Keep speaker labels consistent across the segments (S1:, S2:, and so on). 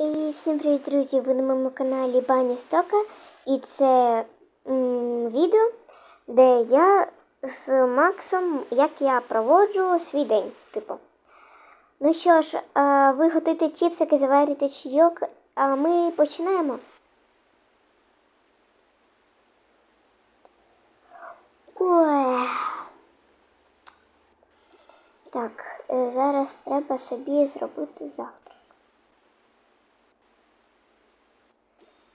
S1: І всім привіт, друзі! Ви на моєму каналі Баня Стока. І це відео, де я з Максом, як я проводжу свій день. Типу. Ну що ж, ви готуєте чіпсики, заварите чайок, а ми починаємо. Так, е, зараз треба собі зробити завтрак.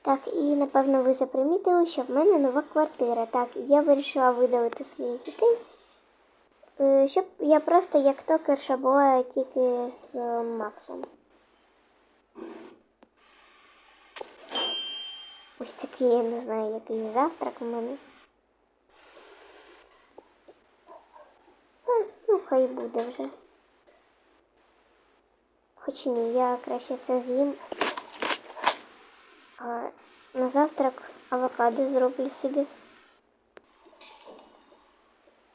S1: Так, і напевно ви запримітили, що в мене нова квартира. Так, я вирішила видалити своїх дітей, е, щоб я просто як токерша була тільки з е, Максом. Ось такий, я не знаю, який завтрак у мене. Ну, хай буде вже. Хоч ні, я краще це з'їм. А на завтрак авокадо зроблю собі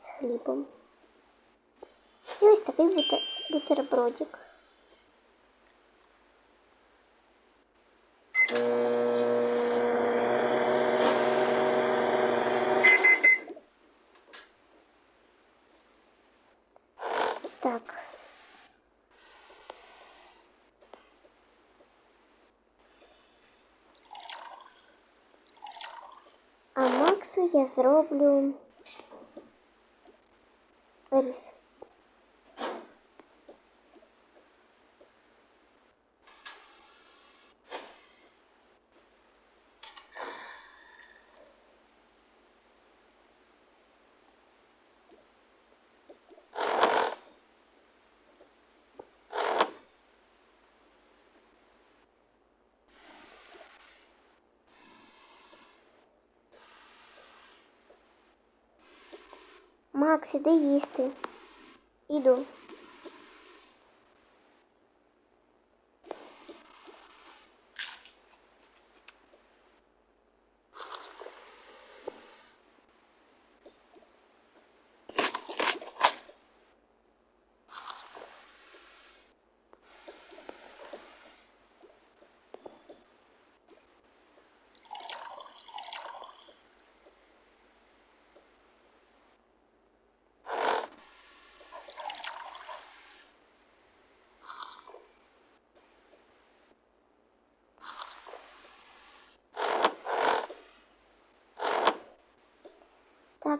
S1: з хлібом. І ось такий бутер, бутербродик. Так. А Максу я зроблю рис. Макс, іди їсти. Іду.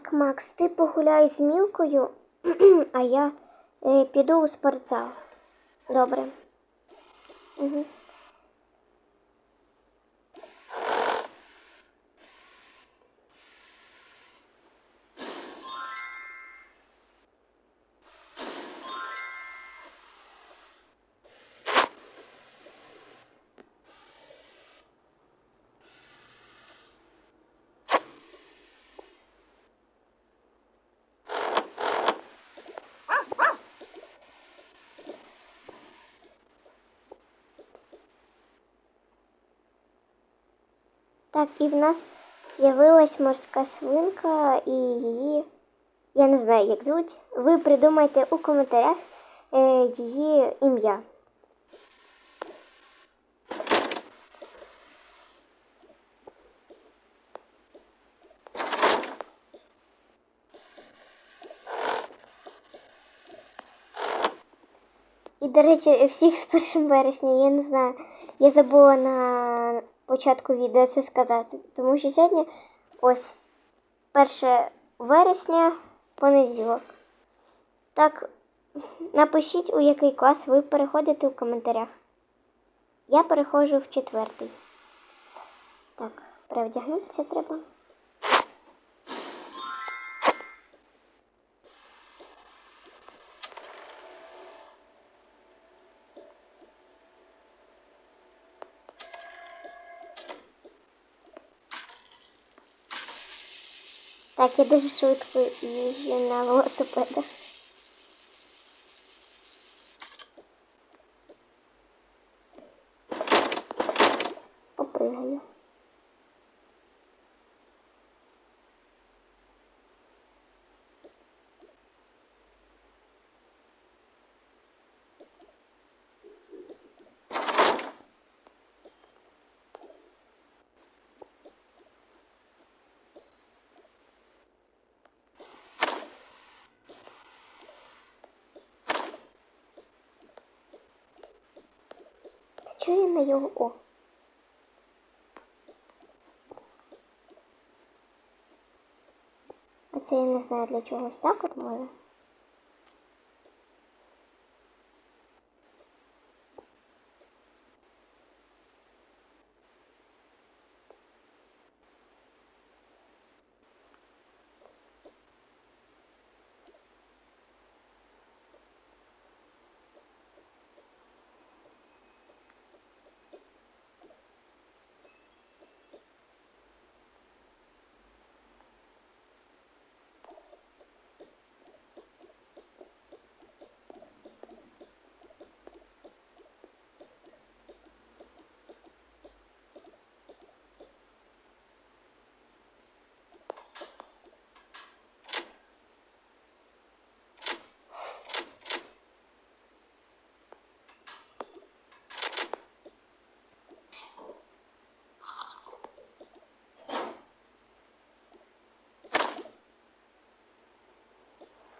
S1: Так, Макс, ти погуляй з мілкою, а я е, піду у спортзал. Добре. Угу. Так, і в нас з'явилась морська свинка і її. Я не знаю, як звуть. Ви придумайте у коментарях е, її ім'я. І, до речі, всіх з 1 вересня, я не знаю, я забула на початку відео це сказати, тому що сьогодні ось 1 вересня понеділок. Так, напишіть, у який клас ви переходите у коментарях. Я переходжу в четвертий. Так, перевдягнутися треба. Так, я дуже швидко їжджу на велосипедах. На його. О. Оце я не знаю для чогось так от може.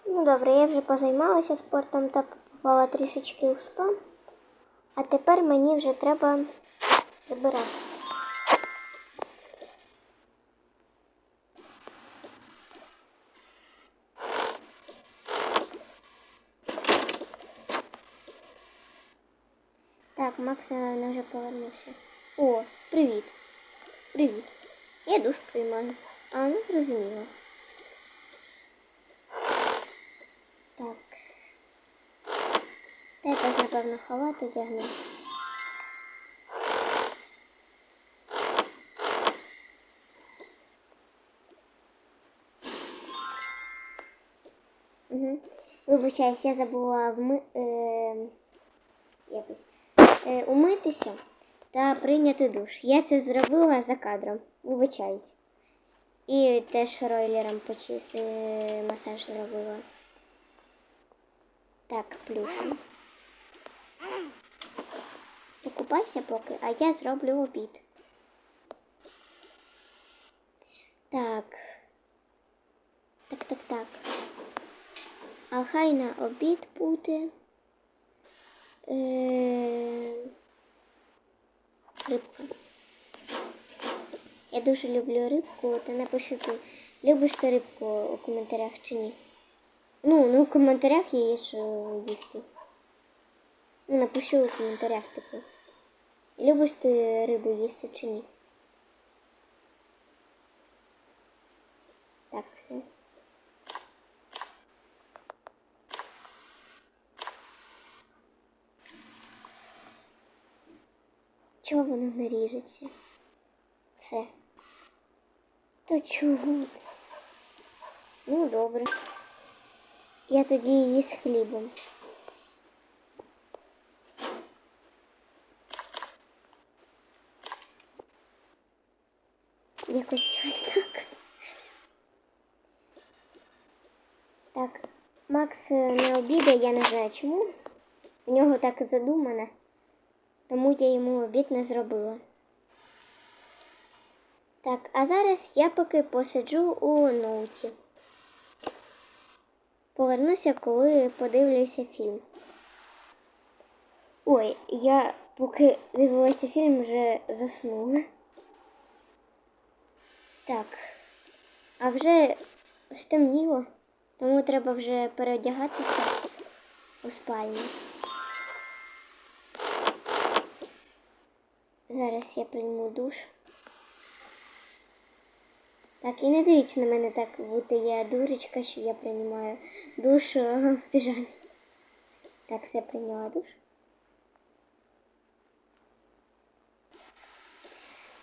S1: Ну добре, я вже позаймалася спортом та попала трішечки у спам. А тепер мені вже треба забиратися. Так, Макс, наверное, вже повернувся. О, привіт. Привіт. Я душ приймаю. А, ну зрозуміло. Так. Та якось, напевно, халат одягну. Угу. Вибачаюсь, я забула вми... е... якось е... умитися та прийняти душ. Я це зробила за кадром. Вибачаюсь. І теж ройлером почи... е... масаж зробила. Так, плюшем. Покупайся поки, а я зроблю обід. Так. Так, так, так. А хай на обід буде. Е... Рибка. Я дуже люблю рибку, та напиши ти, любиш ти рибку у коментарях чи ні? Ну, ну в коментарях ж е, їсти. Ну, напиши у коментарях, типу. Любиш ти рибу їсти чи ні? Так, все. Чого воно не ріжеться? Все. То чого? Ну, добре. Я тоді її з хлібом. Якось ось так. Так, Макс е, не обідає, я не знаю чому. У нього так задумано, тому я йому обід не зробила. Так, а зараз я поки посиджу у ноуті. Повернуся, коли подивлюся фільм. Ой, я поки дивилася фільм, вже заснула. Так. А вже стемніло, тому треба вже переодягатися у спальню. Зараз я прийму душ. Так, і не дивіться на мене так, будто я дурочка, що я приймаю душ піжамі. Так, все прийняла душ.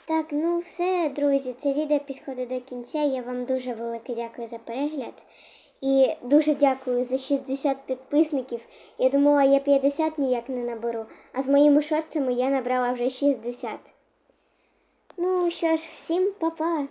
S1: Так, ну все, друзі, це відео підходить до кінця. Я вам дуже велике дякую за перегляд. І дуже дякую за 60 підписників. Я думала, я 50 ніяк не наберу, а з моїми шорцами я набрала вже 60. Ну що ж, всім па-па!